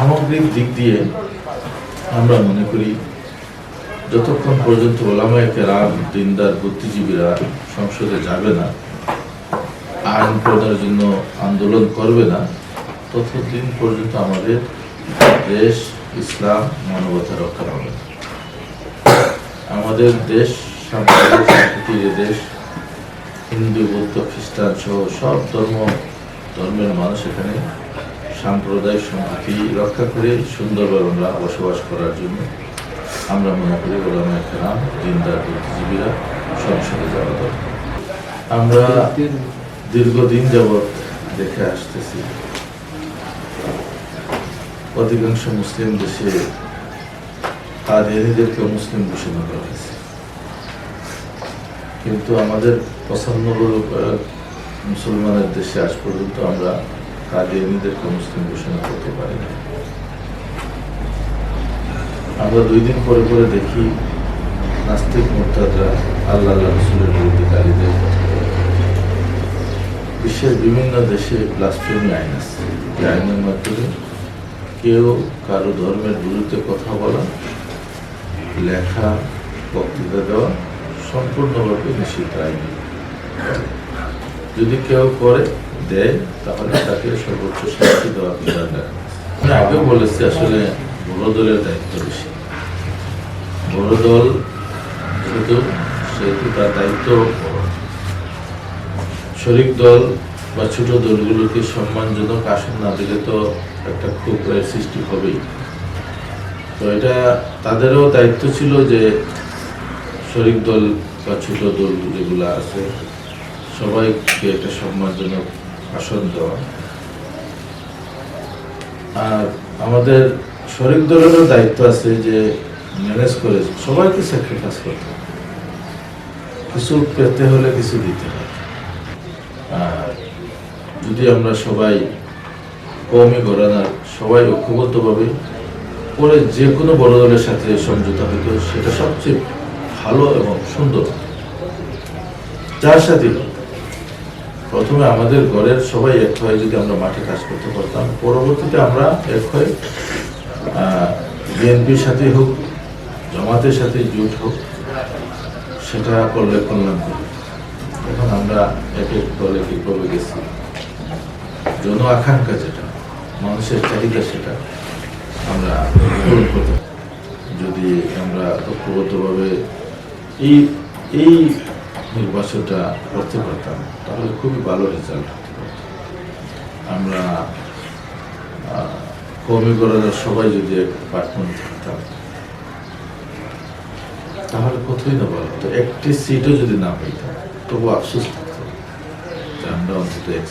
সামগ্রিক দিক দিয়ে আমরা মনে করি যতক্ষণ পর্যন্ত ওলামায় কেরাম দিনদার বুদ্ধিজীবীরা সংসদে যাবে না, আইন প্রণয়নের জন্য আন্দোলন করবে না, ততদিন পর্যন্ত আমাদের দেশ ইসলাম মানবতা রক্ষা না। আমাদের দেশ, সাম্প্রদায়িক দেশ, হিন্দু, বৌদ্ধ, খ্রিস্টান সহ সব ধর্ম, ধর্মের মানুষ এখানে সাম্প্রদায়িক সম্প্রীতি রক্ষা করে সুন্দরভাবে আমরা বসবাস করার জন্য আমরা মনে করি ওলামা কেরাম দিনদার বুদ্ধিজীবীরা সংসদে যাওয়া দরকার। আমরা দীর্ঘদিন যাবৎ দেখে আসতেছি অধিকাংশ মুসলিম দেশে কাদিয়ানিদেরকে মুসলিম ঘোষণা করা হয়েছে। কিন্তু আমাদের আহ, মুসলমানের দেশে আজ পর্যন্ত আমরা কাদিয়ানিদেরকে মুসলিম ঘোষণা করতে পারি না। আমরা দুই দিন পরে পরে দেখি নাস্তিক মোর্তাদরা আল্লাহ রসুলের বিরুদ্ধে গালি দেয় কথা বলে। বিশ্বের বিভিন্ন দেশে ব্লাসফেমি আইন আছে। আইনের মাধ্যমে কেউ কারও ধর্মের বিরুদ্ধে কথা বলা, লেখা, বক্তৃতা দেওয়া সম্পূর্ণভাবে নিষিদ্ধ আইন। যদি কেউ করে দেয় তাহলে তাকে সর্বোচ্চ শাস্তি দেওয়া বিধান। আমি আগেও বলেছি, আসলে বড় দলের দায়িত্ব বেশি। বড় দল যেহেতু, সেহেতু তার দায়িত্ব শরিক দল বা ছোট দলগুলোকে সম্মানজনক আসন না দিলে তো একটা খুব সৃষ্টি হবেই। তো এটা তাদেরও দায়িত্ব ছিল যে শরিক দল বা ছোট দল যেগুলো আছে, সবাইকে একটা সম্মানজনক আসন আর আমাদের শরিক দলেরও দায়িত্ব আছে যে ম্যানেজ করে সবাইকে স্যাক্রিফাইস করতে কিছু পেতে হলে কিছু দিতে হবে। আর যদি আমরা সবাই কমই ঘরানার সবাই ঐক্যবদ্ধভাবে পরে যে কোনো বড় দলের সাথে সমঝোতা হইতো সেটা সবচেয়ে ভালো এবং সুন্দর। যার সাথে। প্রথমে আমাদের ঘরের সবাই এক হয়ে যদি আমরা মাঠে কাজ করতে পারতাম, পরবর্তীতে আমরা এক হয়ে বিএনপির সাথে হোক, জামাতের সাথে জোট হোক, সেটা করলে কল্যাণ করি এখন আমরা এক এক দলে কীভাবে গেছি? জন আকাঙ্ক্ষা যেটা, মানুষের চাহিদা সেটা আমরা পূরণ করতে যদি আমরা ঐক্যবদ্ধভাবে এই এই নির্বাচনটা করতে পারতাম, তাহলে খুবই ভালো রেজাল্ট হতে পারত। আমরা কর্মী করার সবাই যদি পার্টমেন্ট থাকতাম, তাহলে কোথায় না ভালো তো একটি সিটও যদি না পাইতাম তবু আফসোস থাকতো আমরা অন্তত এক